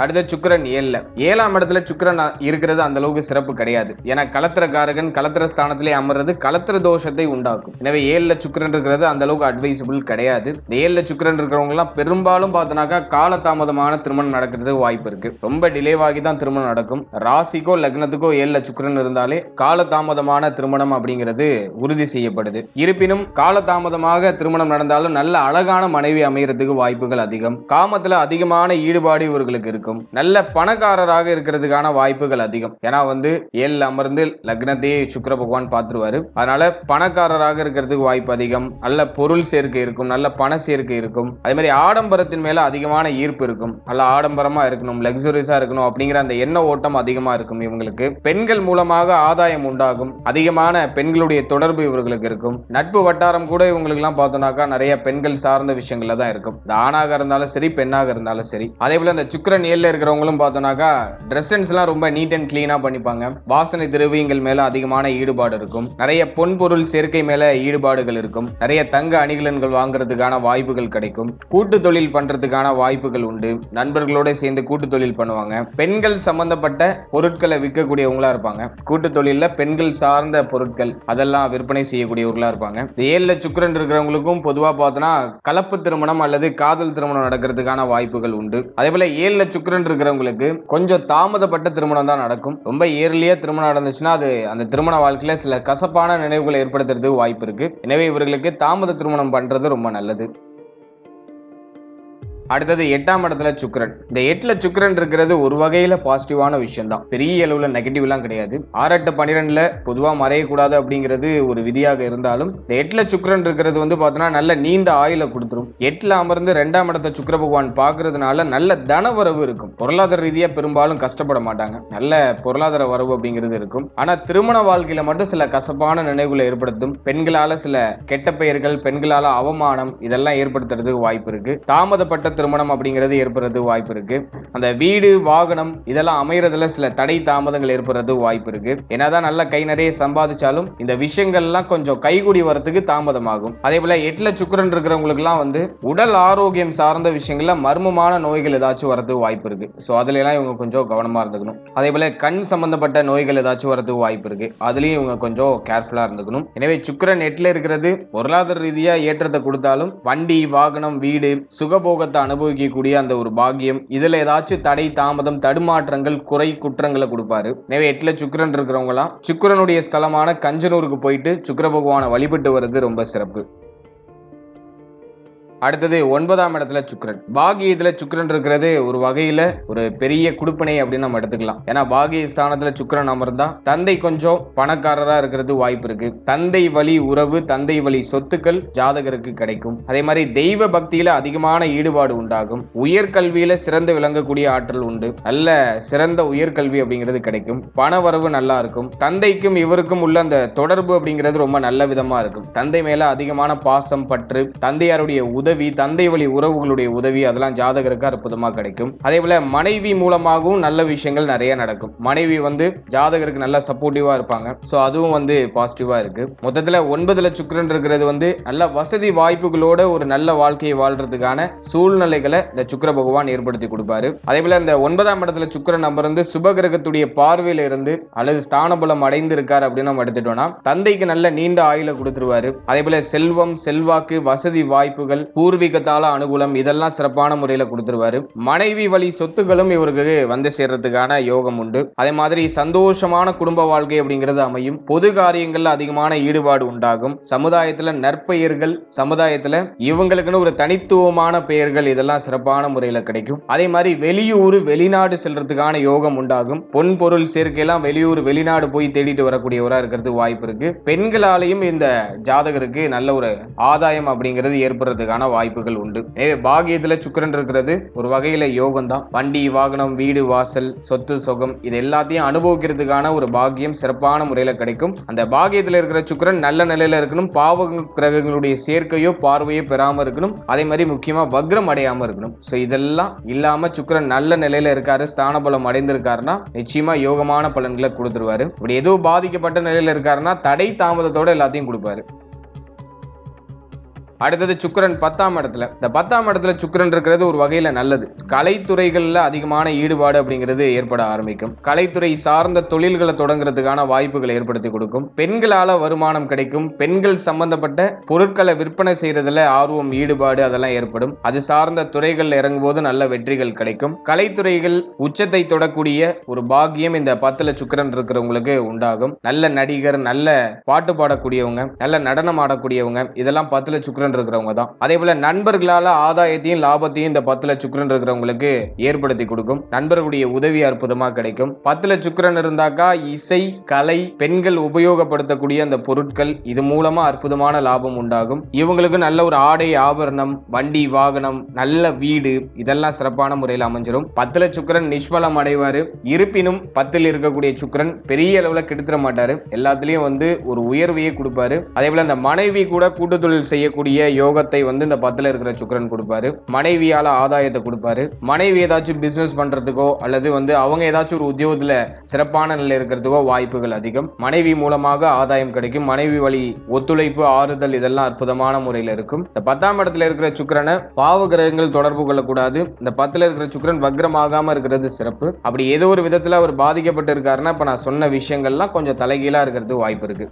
அடுத்த சுக்கரன் ஏழில். ஏழாம் இடத்துல சுக்கரன் இருக்கிறது அந்த அளவுக்கு சிறப்பு கிடையாது. ஏன்னா கலத்திரக்காரகன் கலத்திர ஸ்தானத்திலே அமர்றது கலத்திர தோஷத்தை உண்டாக்கும். எனவே ஏழில் சுக்கரன் இருக்கிறது அந்த அளவுக்கு அட்வைசபிள் கிடையாது. இந்த ஏழில் சுக்கரன் இருக்கிறவங்கலாம் பெரும்பாலும் பார்த்தோன்னாக்கா காலதாமதமான திருமணம் நடக்கிறதுக்கு வாய்ப்பு இருக்கு. ரொம்ப டிலேவாகி தான் திருமணம் நடக்கும். ராசிக்கோ லக்னத்துக்கோ ஏழில் சுக்கரன் இருந்தாலே காலதாமதமான திருமணம் அப்படிங்கிறது உறுதி செய்யப்படுது. இருப்பினும் காலதாமதமாக திருமணம் நடந்தாலும் நல்ல அழகான மனைவி அமையறதுக்கு வாய்ப்புகள் அதிகம். காமத்தில் அதிகமான ஈடுபாடு இவர்களுக்கு இருக்கும். நல்ல பணக்காரராக இருக்கிறதுக்கான வாய்ப்புகள் அதிகம். ஏன்னா வந்து ஏழுல அமர்ந்து லக்னத்தையே சுக்கர பகவான் பார்த்துருவாரு. அதனால பணக்காரராக இருக்கிறதுக்கு வாய்ப்பு அதிகம். நல்ல பொருள் சேர்க்கை இருக்கும். நல்ல பண சேர்க்கை இருக்கும். அதே மாதிரி ஆடம்பரத்தின் மேல அதிகமான ஈர்ப்பு இருக்கும். நல்ல ஆடம்பரமா இருக்கணும். லக்ஸுரியஸா இருக்கணும் அப்படிங்கிற அந்த எண்ண ஓட்டம் அதிகமா இருக்கும் இவங்களுக்கு. பெண்கள் மூலமாக ஆதாயம் உண்டாகும். அதிகமான பெண்களுடைய தொடர்பு இவர்களுக்கு இருக்கும். நட்பு வட்டாரம் கூட இவங்களுக்கு எல்லாம் பார்த்தோம்னாக்கா நிறைய பெண்கள் சார்ந்த விஷயங்கள்ல தான் இருக்கும். இது ஆணாக இருந்தாலும் சரி பெண்ணாக இருந்தாலும் சரி. அதே போல அந்த சுக்கரன் ஏழுல இருக்கிறவங்களும் பார்த்தோம்னாக்கா ட்ரெஸ் எல்லாம் ரொம்ப நீட் அண்ட் க்ளீனாக பண்ணிப்பாங்க. வாசனை திரவியங்கள் மேலே அதிகமான ஈடுபாடு இருக்கும். நிறைய பொன் பொருள் சேர்க்கை மேலே ஈடுபாடுகள் இருக்கும். நிறைய தங்க அணிகலன்கள் வாங்குறதுக்கான வாய்ப்புகள் கிடைக்கும். கூட்டு தொழில் பண்றதுக்கான வாய்ப்புகள் உண்டு. நண்பர்களோட சேர்ந்து கூட்டு தொழில் பண்ணுவாங்க. பெண்கள் சம்பந்தப்பட்ட பொருட்களை விற்கக்கூடியவங்களா இருப்பாங்க. கூட்டு தொழிலில் பெண்கள் சார்ந்த பொருட்கள் அதெல்லாம் விற்பனை செய்யக்கூடியவர்களா இருப்பாங்க. இந்த ஏழுல இருக்கிறவங்களுக்கும் பொதுவாக பார்த்தோன்னா கலப்பு திருமணம் அல்லது காதல் திருமணம் நடக்கிறதுக்கான வாய்ப்புகள் உண்டு. அதே போல லட்சம் சுக்கரன் இருக்கிறவங்களுக்கு கொஞ்சம் தாமதப்பட்ட திருமணம் தான் நடக்கும். ரொம்ப ஏர்லியா திருமணம் நடந்துச்சுன்னா அது அந்த திருமண வாழ்க்கையில சில கசப்பான நினைவுகளை ஏற்படுத்துறதுக்கு வாய்ப்பு இருக்கு. எனவே இவர்களுக்கு தாமத திருமணம் பண்றது ரொம்ப நல்லது. அடுத்தது எட்டாம் இடத்துல சுக்கரன். இந்த எட்டுல சுக்கரன் இருக்கிறது ஒரு வகையில பாசிட்டிவான விஷயம் தான் பெரிய அளவுல நெகட்டிவ் எல்லாம் கிடையாது. ஆறு எட்டு பன்னிரெண்டுல பொதுவா மறையக்கூடாது அப்படிங்கிறது ஒரு விதியாக இருந்தாலும் இந்த எட்டுல சுக்கரன் இருக்கிறது வந்து பார்த்தோன்னா நல்ல நீண்ட ஆயுள கொடுத்துரும். எட்டுல அமர்ந்து ரெண்டாம் இடத்த சுக்கர பகவான் பார்க்கறதுனால நல்ல தன வரவு இருக்கும். பொருளாதார ரீதியா பெரும்பாலும் கஷ்டப்பட மாட்டாங்க. நல்ல பொருளாதார வரவு அப்படிங்கிறது இருக்கும். ஆனா திருமண வாழ்க்கையில மட்டும் சில கசப்பான நினைவுகளை ஏற்படுத்தும். பெண்களால சில கெட்ட பெயர்கள் பெண்களால அவமானம் இதெல்லாம் ஏற்படுத்துறதுக்கு வாய்ப்பு இருக்கு. தாமதப்பட்ட திருமணம் அப்படிங்கிறது ஏற்படுறது வாய்ப்பு இருக்கு. அந்த வீடு வாகனம் இதெல்லாம் அமைகிறதுல சில தடை தாமதங்கள் ஏற்படுறது வாய்ப்பு இருக்கு. என்னதான் நல்ல கை நிறைய சம்பாதிச்சாலும் இந்த விஷயங்கள்லாம் கொஞ்சம் கைகூடி வரத்துக்கு தாமதமாகும். அதே போல எட்டுல சுக்கரன் இருக்கிறவங்களுக்குலாம் வந்து உடல் ஆரோக்கியம் சார்ந்த விஷயங்கள்ல மர்மமான நோய்கள் ஏதாச்சும் வரது வாய்ப்பு இருக்கு. ஸோ அதுல எல்லாம் இவங்க கொஞ்சம் கவனமா இருந்துக்கணும். அதே போல கண் சம்பந்தப்பட்ட நோய்கள் ஏதாச்சும் வரது வாய்ப்பு இருக்கு. அதுலயும் இவங்க கொஞ்சம் கேர்ஃபுல்லா இருந்துக்கணும். எனவே சுக்கிரன் எட்டுல இருக்கிறது பொருளாதார ரீதியா ஏற்றத்தை கொடுத்தாலும் வண்டி வாகனம் வீடு சுகபோகத்தை அனுபவிக்கக்கூடிய அந்த ஒரு பாக்கியம். இதில் ஏதாச்சும் தடை தாமதம் தடுமாற்றங்கள் குறை குற்றங்களை கொடுப்பாரு. எனவே எட்டில் சுக்கரன் இருக்கிறவங்களாம் சுக்கிரனுடைய ஸ்தலமான கஞ்சனூருக்கு போயிட்டு சுக்கிர பகவானை வழிபட்டு வர்றது ரொம்ப சிறப்பு. அடுத்தது ஒன்பதாம் இடத்துல சுக்கரன். பாகியத்துல சுக்கரன் இருக்கிறது ஒரு வகையில ஒரு பெரிய குடுப்பனை அப்படின்னு நம்ம எடுத்துக்கலாம். ஏன்னா பாகிய ஸ்தானத்துல சுக்கரன் அமர்ந்தா தந்தை கொஞ்சம் பணக்காரரா இருக்கிறது வாய்ப்பு இருக்கு. தந்தை வழி உறவு தந்தை வழி சொத்துக்கள் ஜாதகருக்கு கிடைக்கும். அதே மாதிரி தெய்வ பக்தியில அதிகமான ஈடுபாடு உண்டாகும். உயர்கல்வியில சிறந்து விளங்கக்கூடிய ஆற்றல் உண்டு. நல்ல சிறந்த உயர்கல்வி அப்படிங்கிறது கிடைக்கும். பண வரவு நல்லா இருக்கும். தந்தைக்கும் இவருக்கும் உள்ள அந்த தொடர்பு அப்படிங்கிறது ரொம்ப நல்ல விதமா இருக்கும். தந்தை மேல அதிகமான பாசம் பற்று தந்தையாருடைய உதவி தந்தை வழி உறவுகளுடைய உதவி அதெல்லாம் ஜாதகருக்கு அற்புதமா கிடைக்கும். அதே போல மனைவி மூலமாகவும் நல்ல விஷயங்கள் நிறைய நடக்கும். மனைவி வந்து ஜாதகருக்கு நல்ல சப்போர்ட்டிவா இருப்பாங்க. ஸோ அதுவும் வந்து பாசிட்டிவா இருக்கு. மொத்தத்துல ஒன்பதுல சுக்கிரன் இருக்கிறது வந்து நல்ல வசதி வாய்ப்புகளோட ஒரு நல்ல வாழ்க்கையை வாழ்றதுக்கான சூழ்நிலைகளை இந்த சுக்கர பகவான் ஏற்படுத்தி கொடுப்பாரு. அதே போல இந்த ஒன்பதாம் இடத்துல சுக்கிரன் அமர்ந்து சுபகிரகத்துடைய பார்வையில இருந்து அல்லது ஸ்தானபலம் அடைந்து இருக்காரு அப்படின்னு நம்ம எடுத்துட்டோம்னா தந்தைக்கு நல்ல நீண்ட ஆயுள கொடுத்துருவாரு. அதே போல செல்வம் செல்வாக்கு வசதி வாய்ப்புகள் பூர்வீகத்தால அனுகூலம் இதெல்லாம் சிறப்பான முறையில கொடுத்துருவாரு. மனைவி வழி சொத்துக்களும் இவருக்கு வந்து சேர்றதுக்கான யோகம் உண்டு. அதே மாதிரி சந்தோஷமான குடும்ப வாழ்க்கை அப்படிங்கிறது அமையும். பொது காரியங்கள்ல அதிகமான ஈடுபாடு உண்டாகும். சமுதாயத்துல நற்பெயர்கள் சமுதாயத்துல இவங்களுக்குன்னு ஒரு தனித்துவமான பெயர்கள் இதெல்லாம் சிறப்பான முறையில கிடைக்கும். அதே மாதிரி வெளியூர் வெளிநாடு செல்றதுக்கான யோகம் உண்டாகும். பொன் பொருள் சேர்க்கையெல்லாம் வெளியூர் வெளிநாடு போய் தேடிட்டு வரக்கூடியவரா இருக்கிறது வாய்ப்பு இருக்கு. பெண்களாலையும் இந்த ஜாதகருக்கு நல்ல ஒரு ஆதாயம் அப்படிங்கிறது ஏற்படுறதுக்கான வாய்ப்புகள் உண்டு. எனவே பாகியத்துல சுக்கிரன் இருக்கிறது ஒரு வகையில யோகம் தான் வண்டி வாகனம் வீடு வாசல் சொத்து சொகம் இது எல்லாத்தையும் அனுபவிக்கிறதுக்கான ஒரு பாகியம் சிறப்பான முறையில கிடைக்கும். அந்த பாகியத்துல இருக்கிற சுக்கிரன் நல்ல நிலையில இருக்கணும். பாவ கிரகங்களுடைய சேர்க்கையோ பார்வையோ பெறாம இருக்கணும். அதே மாதிரி முக்கியமா வக்ரம் அடையாம இருக்கணும். சோ இதெல்லாம் இல்லாம சுக்கிரன் நல்ல நிலையில இருக்காரு ஸ்தான பலம் அடைந்திருக்காருன்னா நிச்சயமா யோகமான பலன்களை கொடுத்துருவாரு. இப்படி ஏதோ பாதிக்கப்பட்ட நிலையில இருக்காருன்னா தடை தாமதத்தோட எல்லாத்தையும் கொடுப்பாரு. அடுத்தது சுக்கிரன் பத்தாம் இடத்துல. இந்த பத்தாம் இடத்துல சுக்கரன் இருக்கிறது ஒரு வகையில் நல்லது. கலைத்துறைகளில் அதிகமான ஈடுபாடு அப்படிங்கிறது ஏற்பட ஆரம்பிக்கும். கலைத்துறை சார்ந்த தொழில்களை தொடங்குறதுக்கான வாய்ப்புகளை ஏற்படுத்தி கொடுக்கும். பெண்களால் வருமானம் கிடைக்கும். பெண்கள் சம்பந்தப்பட்ட பொருட்களை விற்பனை செய்யறதுல ஆர்வம் ஈடுபாடு அதெல்லாம் ஏற்படும். அது சார்ந்த துறைகளில் இறங்கும்போது நல்ல வெற்றிகள் கிடைக்கும். கலைத்துறைகள் உச்சத்தை தொடக்கூடிய ஒரு பாக்கியம் இந்த பத்துல சுக்கிரன் இருக்கிறவங்களுக்கு உண்டாகும். நல்ல நடிகர் நல்ல பாட்டு பாடக்கூடியவங்க நல்ல நடனம் ஆடக்கூடியவங்க இதெல்லாம் பத்துல சுக்கிரன் இருக்கிறவங்க தான். அதே போல நண்பர்களால ஆதாயத்தையும் லாபத்தையும் இந்த பத்துல சுக்கிரன் இருக்கிறவங்களுக்கு ஏற்படுத்தி கொடுக்கும். நண்பர்களுடைய உதவி அற்புதமா கிடைக்கும். பத்துல சுக்கிரன் இருந்தாக்கா இசை கலை பெண்கள் உபயோகப்படுத்தக்கூடிய அந்த பொருட்கள் இது மூலமா அற்புதமான லாபம் உண்டாகும். இவங்களுக்கு நல்ல ஒரு ஆடை ஆபரணம் வண்டி வாகனம் நல்ல வீடு இதெல்லாம் சிறப்பான முறையில் அமைஞ்சிரும். பத்துல சுக்கிரன் நிஷ்பலம் அடைவாரு. இருப்பினும் பத்தில் இருக்கக்கூடிய சுக்கரன் பெரிய அளவுல கெடுத்துட மாட்டாரு. எல்லாத்துலயும் வந்து ஒரு உயர்வையே கொடுப்பாரு. அதே போல அந்த மனைவி கூட கூட்டுத்தொழில் செய்யக்கூடிய கூடிய யோகத்தை வந்து இந்த பத்துல இருக்கிற சுக்கரன் கொடுப்பாரு. மனைவியால ஆதாயத்தை கொடுப்பாரு. மனைவி ஏதாச்சும் பிசினஸ் பண்றதுக்கோ அல்லது வந்து அவங்க ஏதாச்சும் ஒரு உத்தியோகத்துல சிறப்பான நிலையில் இருக்கிறதுக்கோ வாய்ப்புகள் அதிகம். மனைவி மூலமாக ஆதாயம் கிடைக்கும். மனைவி வழி ஒத்துழைப்பு ஆறுதல் இதெல்லாம் அற்புதமான முறையில் இருக்கும். இந்த பத்தாம் இடத்துல இருக்கிற சுக்கரனை பாவ கிரகங்கள் தொடர்பு கொள்ளக்கூடாது. இந்த பத்துல இருக்கிற சுக்கரன் வக்ரமாகாம இருக்கிறது சிறப்பு. அப்படி ஏதோ ஒரு விதத்துல அவர் பாதிக்கப்பட்டு இருக்காருன்னா இப்ப நான் சொன்ன விஷயங்கள்லாம் கொஞ்சம் தலைகீழா இருக்கிறது வாய்ப்பு இருக்கு.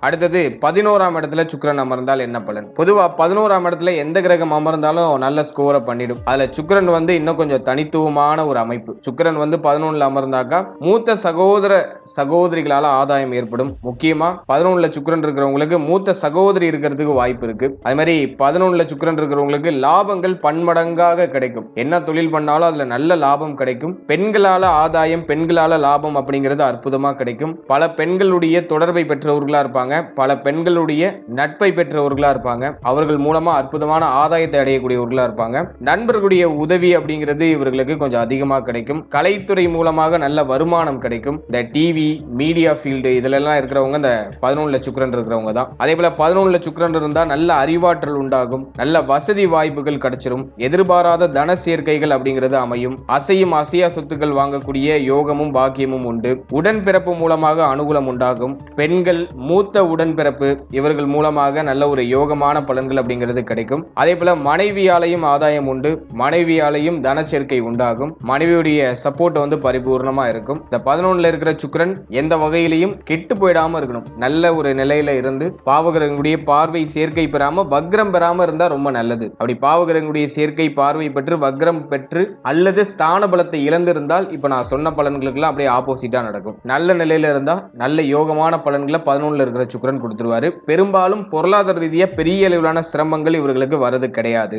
அடுத்தது பதினோராம் இடத்துல சுக்கரன் அமர்ந்தால் என்ன பலன்? பொதுவாக பதினோராம் இடத்துல எந்த கிரகம் அமர்ந்தாலும் நல்ல ஸ்கோரை பண்ணிடும். அதுல சுக்கரன் வந்து இன்னும் கொஞ்சம் தனித்துவமான ஒரு அமைப்பு. சுக்கரன் வந்து பதினொன்னுல அமர்ந்தாக்கா மூத்த சகோதர சகோதரிகளால ஆதாயம் ஏற்படும். முக்கியமா பதினொன்னுல சுக்கரன் இருக்கிறவங்களுக்கு மூத்த சகோதரி இருக்கிறதுக்கு வாய்ப்பு இருக்கு. அது மாதிரி பதினொன்னுல சுக்கிரன் இருக்கிறவங்களுக்கு லாபங்கள் பன்மடங்காக கிடைக்கும். என்ன தொழில் பண்ணாலும் அதுல நல்ல லாபம் கிடைக்கும். பெண்களால ஆதாயம் பெண்களால லாபம் அப்படிங்கிறது அற்புதமா கிடைக்கும். பல பெண்களுடைய தொடர்பை பெற்றவர்களா இருப்பாங்க. பல பெண்களுடைய நட்பை பெற்றவர்களா இருப்பாங்க. அவர்கள் மூலமா அற்புதமான ஆதாயத்தை அடையக்கூடியவர்களா இருப்பாங்க. நண்பர்களுடைய உதவி அப்படிங்கிறது இவர்களுக்கு கொஞ்சம் அதிகமாக கிடைக்கும். கலைத்துறை மூலமாக நல்ல வருமானம் கிடைக்கும். இந்த டிவி மீடியா ஃபீல்டு இதுலலாம் இருக்கிறவங்க இந்த பதினொன்றுல சுக்கிரன் இருக்கிறவங்க தான். அதே போல பதினொன்றுல சுக்கிரன் இருந்தா நல்ல அறிவாற்றல் உண்டாகும். நல்ல வசதி வாய்ப்புகள் கிடைச்சிரும். எதிர்பாராத தன சேர்க்கைகள் அப்படிங்கிறது அமையும். அசையும் அசையா சொத்துக்கள் வாங்கக்கூடிய யோகமும் பாக்கியமும் உண்டு. உடன்பிறப்பு மூலமாக அனுகூலம் உண்டாகும். பெண்கள் மூத்த உடன்பிறப்பு இவர்கள் மூலமாக நல்ல ஒரு யோகமான பலன்கள் அப்படிங்கிறது கிடைக்கும். அதே போல மனைவியாலையும் ஆதாயம் உண்டு. மனைவியாலையும் தனச்சேர்க்கை உண்டாகும். மனைவியுடைய சப்போர்ட் வந்து பரிபூர்ணமா இருக்கும். இந்த பதினொன்னுல இருக்கிற சுக்கரன் எந்த வகையிலையும் கெட்டு போயிடாம இருக்கணும். நல்ல ஒரு நிலையில இருந்து பாவகிரகனுடைய பார்வை சேர்க்கை பெறாம வக்ரம் பெறாம இருந்தா ரொம்ப நல்லது. அப்படி பாவகிரகனுடைய சேர்க்கை பார்வை பெற்று வக்ரம் பெற்று அல்லது ஸ்தான பலத்தை இழந்திருந்தால் இப்ப நான் சொன்ன பலன்களுக்கெல்லாம் அப்படியே ஆப்போசிட்டா நடக்கும். நல்ல நிலையில இருந்தா நல்ல யோகமான பலன்களை பதினொன்னுல இருக்கிற சுக்கிரன் கொடுத்துருவாரு. பெரும்பாலும் பொருளாதார ரீதியாக பெரிய அளவிலான சிரமங்கள் இவர்களுக்கு வரது கிடையாது.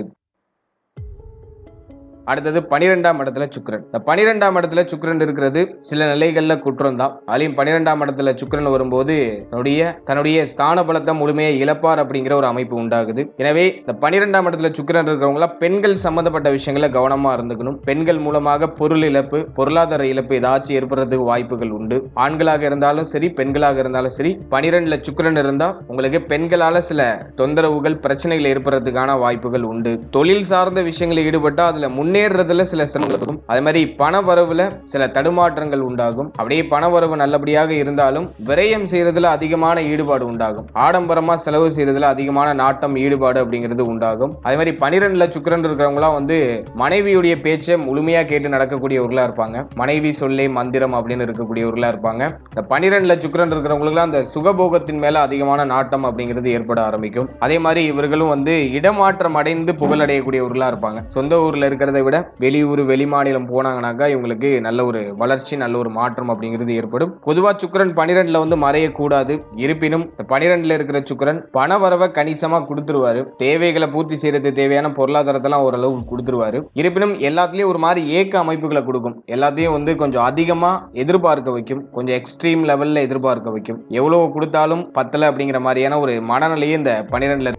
அடுத்தது பனிரெண்டாம் இடத்துல சுக்கரன். இந்த பனிரெண்டாம் இடத்துல சுக்கரன் இருக்கிறது சில நிலைகள்ல குற்றம் தான் அதுலயும் பனிரெண்டாம் இடத்துல சுக்கரன் வரும்போது தன்னுடைய தன்னுடைய ஸ்தான பலத்தை முழுமையை இழப்பார் அப்படிங்கிற ஒரு அமைப்பு உண்டாகுது. எனவே இந்த பனிரெண்டாம் இடத்துல சுக்கரன் இருக்கிறவங்கள பெண்கள் சம்பந்தப்பட்ட விஷயங்கள கவனமா இருந்துக்கணும். பெண்கள் மூலமாக பொருள் இழப்பு பொருளாதார இழப்பு ஏதாச்சும் ஏற்படுறதுக்கு வாய்ப்புகள் உண்டு. ஆண்களாக இருந்தாலும் சரி பெண்களாக இருந்தாலும் சரி பனிரெண்டுல சுக்கரன் இருந்தா உங்களுக்கு பெண்களால சில தொந்தரவுகள் பிரச்சனைகள் ஏற்படுறதுக்கான வாய்ப்புகள் உண்டு. தொழில் சார்ந்த விஷயங்களில் ஈடுபட்டா அதுல முன்னே முன்னேறதுல சில சிரமங்கள் இருக்கும். அதே மாதிரி பண வரவுல சில தடுமாற்றங்கள் உண்டாகும். அப்படியே பண வரவு நல்லபடியாக இருந்தாலும் விரயம் செய்யறதுல அதிகமான ஈடுபாடு உண்டாகும். ஆடம்பரமா செலவு செய்யறதுல அதிகமான நாட்டம் ஈடுபாடு அப்படிங்கிறது உண்டாகும். அதே மாதிரி பனிரெண்டுல சுக்கிரன் இருக்கிறவங்களாம் வந்து மனைவியுடைய பேச்சை முழுமையா கேட்டு நடக்கக்கூடியவர்களா இருப்பாங்க. மனைவி சொல்லே மந்திரம் அப்படின்னு இருக்கக்கூடியவர்களா இருப்பாங்க. இந்த பனிரெண்டுல சுக்கிரன் இருக்கிறவங்களுக்குலாம் அந்த சுகபோகத்தின் மேல அதிகமான நாட்டம் அப்படிங்கிறது ஏற்பட ஆரம்பிக்கும். அதே மாதிரி இவர்களும் வந்து இடமாற்றம் அடைந்து புகழடையக்கூடியவர்களா இருப்பாங்க. சொந்த ஊர்ல இருக்கிறத விட வெளியூர் வெளிமாநிலம் போனாங்கனாக்கா இவங்களுக்கு நல்ல ஒரு வளர்ச்சி நல்ல ஒரு மாற்றம் அப்படிங்கிறது ஏற்படும். பொதுவாக சுக்கரன் பனிரெண்டுல வந்து மறையக்கூடாது. இருப்பினும் இந்த பனிரெண்டுல இருக்கிற சுக்கரன் பண வரவை கணிசமாக கொடுத்துருவாரு. தேவைகளை பூர்த்தி செய்யறது தேவையான பொருளாதாரத்தெல்லாம் ஓரளவுக்கு கொடுத்துருவாரு. இருப்பினும் எல்லாத்துலேயும் ஒரு மாதிரி ஏக்க அமைப்புகளை கொடுக்கும். எல்லாத்தையும் வந்து கொஞ்சம் அதிகமாக எதிர்பார்க்க வைக்கும். கொஞ்சம் எக்ஸ்ட்ரீம் லெவலில் எதிர்பார்க்க வைக்கும். எவ்வளோ கொடுத்தாலும் பத்தலை அப்படிங்கிற மாதிரியான ஒரு மனநிலையே இந்த பனிரெண்டில்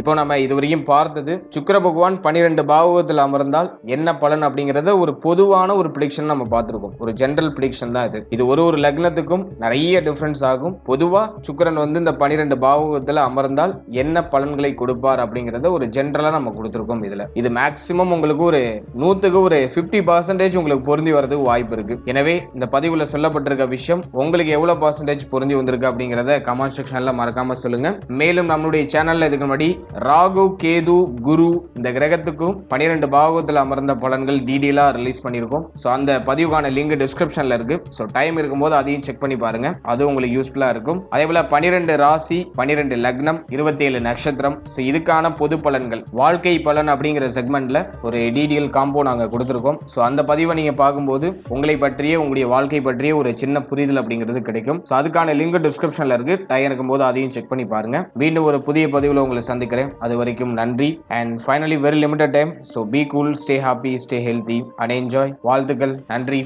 இப்போ நம்ம இதுவரையும் பார்த்தது சுக்கர பகவான் பன்னிரெண்டு பாவகத்தில் அமர்ந்தால் என்ன பலன் அப்படிங்கிறத ஒரு பொதுவான ஒரு ப்ரிடிக்ஷன் நம்ம பார்த்துருக்கோம். ஒரு ஜென்ரல் ப்ரிடிக்ஷன் தான் இது. இது ஒரு ஒரு லக்னத்துக்கும் நிறைய டிஃப்ரென்ஸ் ஆகும். பொதுவா சுக்கிரன் வந்து இந்த பன்னிரெண்டு பாவகத்தில் அமர்ந்தால் என்ன பலன்களை கொடுப்பார் அப்படிங்கிறத ஒரு ஜென்ரலா நம்ம கொடுத்துருக்கோம் இதுல. இது மேக்சிமம் உங்களுக்கு ஒரு நூத்துக்கு ஒரு 50% பர்சன்டேஜ் உங்களுக்கு பொருந்தி வரதுக்கு வாய்ப்பு இருக்கு. எனவே இந்த பதிவுல சொல்லப்பட்டிருக்க விஷயம் உங்களுக்கு எவ்வளவு பர்சன்டேஜ் பொருந்தி வந்திருக்கு அப்படிங்கிறத கமெண்ட் செக்ஷன்ல மறக்காம சொல்லுங்க. மேலும் நம்மளுடைய சேனல்ல இதுக்கு முன்னாடி ராகு கேது குரு இந்த கிரகத்துக்கும் பன்னிரெண்டு பாகத்தில் அமர்ந்த பலன்கள் டீடெயிலாக ரிலீஸ் பண்ணியிருக்கோம். ஸோ அந்த பதிவுக்கான லிங்க் டிஸ்கிரிப்ஷனில் இருக்கு. ஸோ டைம் இருக்கும்போது அதையும் செக் பண்ணி பாருங்க. அது உங்களுக்கு யூஸ்ஃபுல்லாக இருக்கும். அதே போல பன்னிரெண்டு ராசி பன்னிரெண்டு லக்னம் இருபத்தேழு நட்சத்திரம். ஸோ இதுக்கான பொது பலன்கள். வாழ்க்கை பலன் அப்படிங்கிற செக்மெண்ட்ல ஒரு டீடெயில் காம்போ நாங்கள் கொடுத்துருக்கோம். ஸோ அந்த பதிவை நீங்கள் பார்க்கும்போது உங்களை பற்றிய உங்களுடைய வாழ்க்கை பற்றிய ஒரு சின்ன புரிதல் அப்படிங்கிறது கிடைக்கும். ஸோ அதுக்கான லிங்க் டிஸ்கிரிப்ஷனில் இருக்கு. டைம் இருக்கும்போது அதையும் செக் பண்ணி பாருங்க. மீண்டும் ஒரு புதிய பதிவில் உங்களை சந்திக்கிறேன். அது வரைக்கும் நன்றி. And finally very limited time so be cool stay happy stay healthy and enjoy வாழ்த்துக்கள். நன்றி.